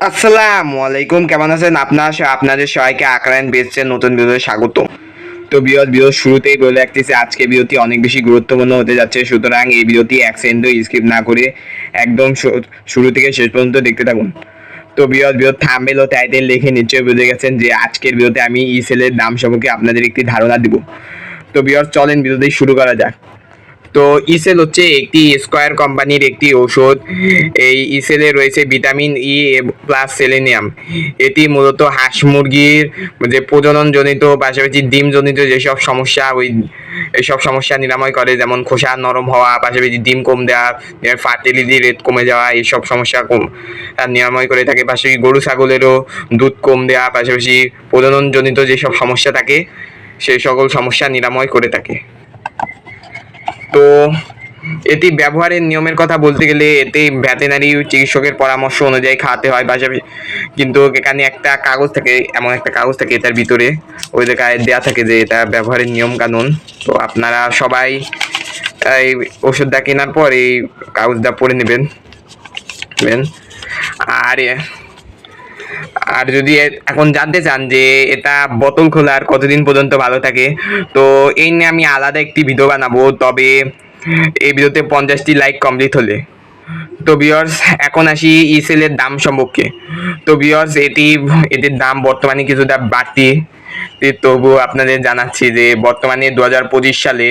আসসালামু আলাইকুম, কেমন আছেন? আপনার আপনাদের সবাইকে আকরাইন বেচছেন নতুন ভিডিওতে স্বাগত তো বিরত বিরত শুরুতেই বলে রাখতেছি, আজকে বিরতি অনেক বেশি গুরুত্বপূর্ণ হতে যাচ্ছে। সুতরাং এই বিরতি এক সেকেন্ডও স্কিপ না করে একদম শুরু থেকে শেষ পর্যন্ত দেখতে থাকুন। তো বিরত বিরত থাম্বেল ও টাইটেল লিখে নিশ্চয়ই বুঝে গেছেন যে আজকের বিরতে আমি ই সেলের দাম সম্পর্কে আপনাদের একটি ধারণা দিব। তো বিরত চলেন বিরতি শুরু করা যাক। তো ইসেল হচ্ছে একটি স্কোয়ার কোম্পানির একটি ঔষধ। এই ইসেলে রয়েছে ভিটামিন ই প্লাস সেলেনিয়াম এটি মূলত হাঁস মুরগির যে প্রজননজনিত, পাশাপাশি ডিমজনিত যেসব সমস্যা, ওই এইসব সমস্যা নিরাময় করে, যেমন খোসা নরম হওয়া, পাশাপাশি ডিম কম দেওয়া ফার্টিলিটি রেট কমে যাওয়া এইসব সমস্যা কম নিরাময় করে থাকে। পাশাপাশি গরু ছাগলেরও দুধ কম দেওয়া, পাশাপাশি প্রজননজনিত যেসব সমস্যা থাকে, সেই সকল সমস্যা নিরাময় করে থাকে। তো এটি ব্যবহারের নিয়মের কথা বলতে গেলে এতে ভেটেনারি চিকিৎসকের পরামর্শ অনুযায়ী খাওয়াতে হয় পাশাপাশি, কিন্তু এখানে একটা কাগজ থাকে, এমন একটা কাগজ থাকে এটার ভিতরে। ওই জায়গায় দেওয়া থাকে যে এটা ব্যবহারের নিয়ম কানুন। তো আপনারা সবাই এই ওষুধটা কেনার পর এই কাগজটা পড়ে নেবেন। আর আর যদি এখন জানতে চান যে এটা বোতল খোলার কতদিন পর্যন্ত ভালো থাকে, তো এই নিয়ে আমি আলাদা একটি ভিডিও বানাবো। তবে এই ভিডিওতে পঞ্চাশটি লাইক কমপ্লিট হলে। তো বিয়ার্স এখন আসি ইসেলের দাম সম্পর্কে। তো বিয়ার্স এটি, এটির দাম বর্তমানে কিছুটা বাড়তি। তবু আপনাদের জানাচ্ছি যে বর্তমানে দু হাজার পঁচিশ সালে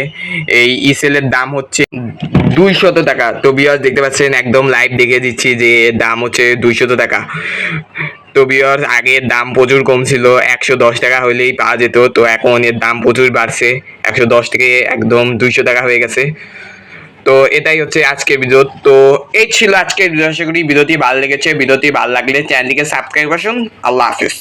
এই ইসেলের দাম হচ্ছে দুইশত টাকা। তো বিয়ার্স দেখতে পাচ্ছেন, একদম লাইভ দেখে দিচ্ছি যে দাম হচ্ছে দুইশত টাকা। তো বিয়ার আগে দাম প্রচুর কম ছিল একশো দশ টাকা হইলেই পাওয়া যেত, তো এখন এর দাম প্রচুর বাড়ছে, একশো দশ থেকে একদম দুইশো টাকা হয়ে গেছে। তো এটাই হচ্ছে আজকের ভিডিও তো এই ছিল আজকের ভিডিও আশা করি ভিডিওটি ভালো লেগেছে। ভিডিওটি ভালো লাগলে চ্যানেলটিকে সাবস্ক্রাইব করুন। আল্লাহ হাফিজ।